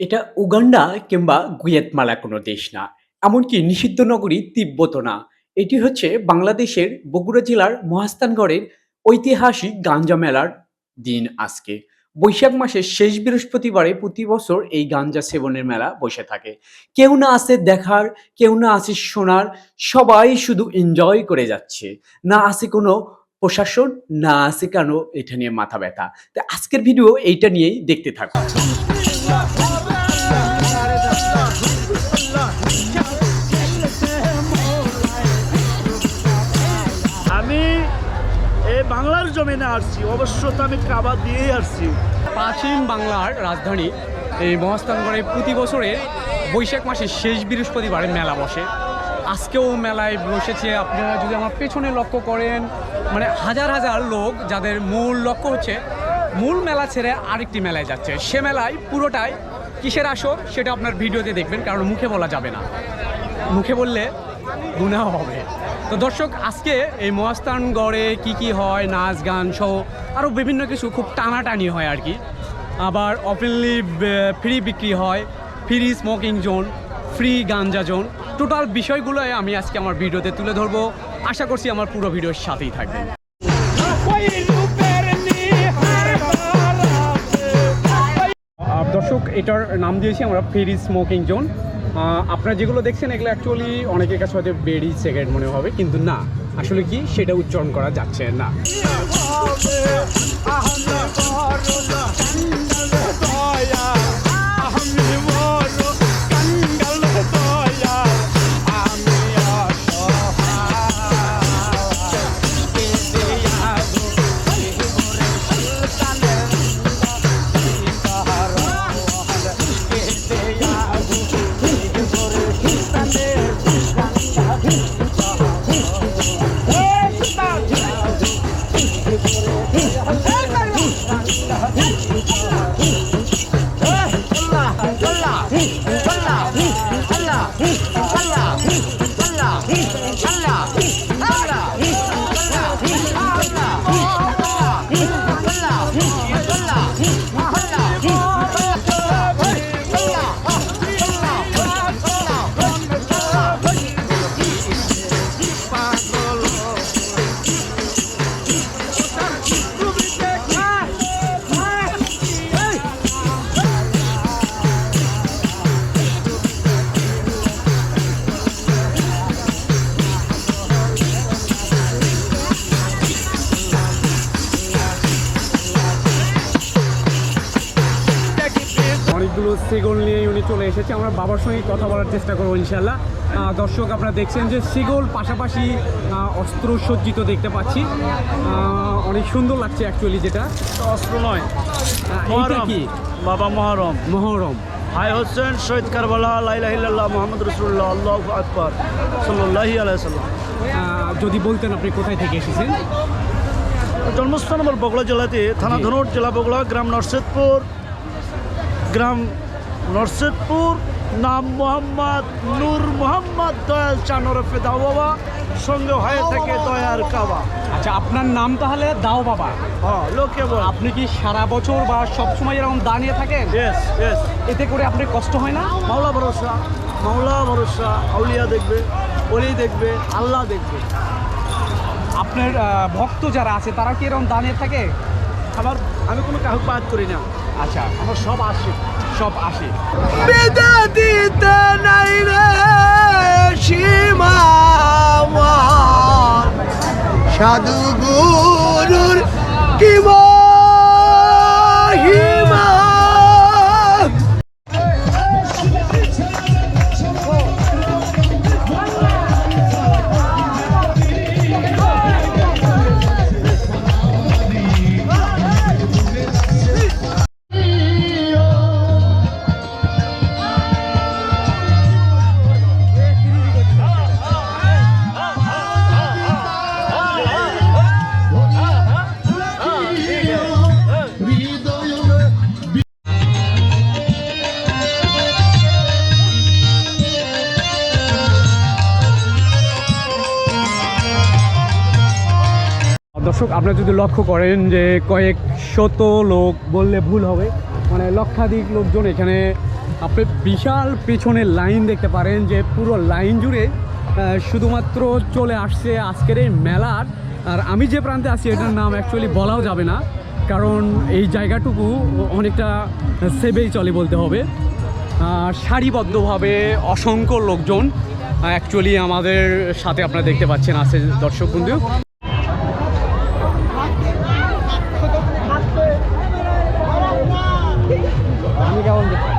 এটা উগান্ডা কিংবা গুয়েতমালা কোনো দেশ না। এমনকি নিষিদ্ধ নগরী তিব্বতও না। এটি হচ্ছে বাংলাদেশের বগুড়া জেলার মহাস্থানগড়ের ঐতিহাসিক গাঞ্জা মেলার দিন আজকে। বৈশাখ মাসের শেষ বৃহস্পতিবারে প্রতি বছর এই গাঞ্জা সেবনের মেলা বসে থাকে। কেউ না আছে দেখার, কেউ না আছে শোনার, সবাই শুধু এনজয় করে যাচ্ছে। না আছে কোনো প্রশাসন, না আছে কেন এটা নিয়ে মাথা ব্যথা। তো আজকের ভিডিও এইটা নিয়েই দেখতে থাকুন। বাংলার জমিনে আসছি, অবশ্য তো আমি কাবা দিয়েই আসছি। প্রাচীন বাংলার রাজধানী এই মহাস্থানগড়ে প্রতি বছরের বৈশাখ মাসের শেষ বৃহস্পতিবারে মেলা বসে। আজকেও মেলায় বসেছে, আপনারা যদি আমার পেছনে লক্ষ্য করেন মানে হাজার হাজার লোক যাদের মূল লক্ষ্য হচ্ছে, মূল মেলা ছেড়ে আরেকটি মেলায় যাচ্ছে। সে মেলায় পুরোটাই কিসের আসর সেটা আপনার ভিডিওতে দেখবেন, কারণ মুখে বলা যাবে না। মুখে বললে গুনাহ হবে। তো দর্শক, আজকে এই মহাস্থানগড়ে কি কি হয়, নাচ, গান সহ আরও বিভিন্ন কিছু খুব টানাটানি হয় আর কি। আবার অপেনলি ফ্রি বিক্রি হয় ফ্রি স্মোকিং জোন ফ্রি গাঞ্জা জোন টোটাল বিষয়গুলোই আমি আজকে আমার ভিডিওতে তুলে ধরবো। আশা করছি আমার পুরো ভিডিওর সাথেই থাকবেন। দর্শক, এটার নাম দিয়েছি আমরা ফ্রি স্মোকিং জোন আপনারা যেগুলো দেখছেন, এগুলো অ্যাকচুয়ালি অনেকের কাছে হয়তো বেরি সিগারেট মনে হবে, কিন্তু না, আসলে কি সেটা উচ্চারণ করা যাচ্ছে না। 你你笨了，你你笨了。অনেকগুলো সিগল নিয়ে উনি চলে এসেছে। আমরা বাবার সঙ্গে কথা বলার চেষ্টা করব ইনশাল্লাহ দর্শক আপনারা দেখছেন যে সিগল পাশাপাশি অস্ত্র সজ্জিত দেখতে পাচ্ছি। অনেক সুন্দর লাগছে অ্যাকচুয়ালি যেটা। অস্ত্র নয়। কি? বাবা মহরম। মহরম। হাই হোসেন শহীদ কারবালা লাইলাহিল্লাহ মোহাম্মদ রসুল্লাহ আল্লাহ আকবর সাল্লাহি আলাইসাল্লাম যদি বলতেন আপনি কোথায় থেকে এসেছেন? জন্মস্থান আমার বগুড়া জেলাতে থানা জি। ধনুট জেলা বগুড়া গ্রাম নরসেদপুর। গ্রাম নরসেদপুর নাম মোহাম্মদ নূর মোহাম্মদ দয়াল চানরফে দাও বাবা সঙ্গে হয়ে থাকে দয়ার কাবা। আচ্ছা আপনার নাম তাহলে দাও বাবা। হ্যাঁ লোকে বল। আপনি কি সারা বছর বা সব সময় এরকম দাঁড়িয়ে থাকেন? ইয়েস ইয়েস এতে করে আপনার কষ্ট হয় না? মাওলা ভরসা মাওলা ভরসা আউলিয়া দেখবে অলি দেখবে আল্লাহ দেখবে। আপনার ভক্ত যারা আছে তারা কি এরকম দাঁড়িয়ে থাকে? আমার আমি কোনো কাহক বাদ করি না। আচ্ছা। আমার সব আসে। সব আসে। বেদা দিতে নাই রে সীমা সাধু গুরুর কি দর্শক, আপনারা যদি লক্ষ্য করেন যে কয়েক শত লোক বললে ভুল হবে মানে লক্ষাধিক লোকজন এখানে আপনি বিশাল পেছনের লাইন দেখতে পারেন যে পুরো লাইন জুড়ে শুধুমাত্র চলে আসছে আজকের এই মেলার আর আমি যে প্রান্তে আছি, এটার নাম অ্যাকচুয়ালি বলাও যাবে না, কারণ এই জায়গাটুকু অনেকটা সেবেই চলে বলতে হবে। সারিবদ্ধভাবে অসংখ্য লোকজন অ্যাকচুয়ালি আমাদের সাথে আপনারা দেখতে পাচ্ছেন, আছে দর্শক বন্ধু। Mira dónde.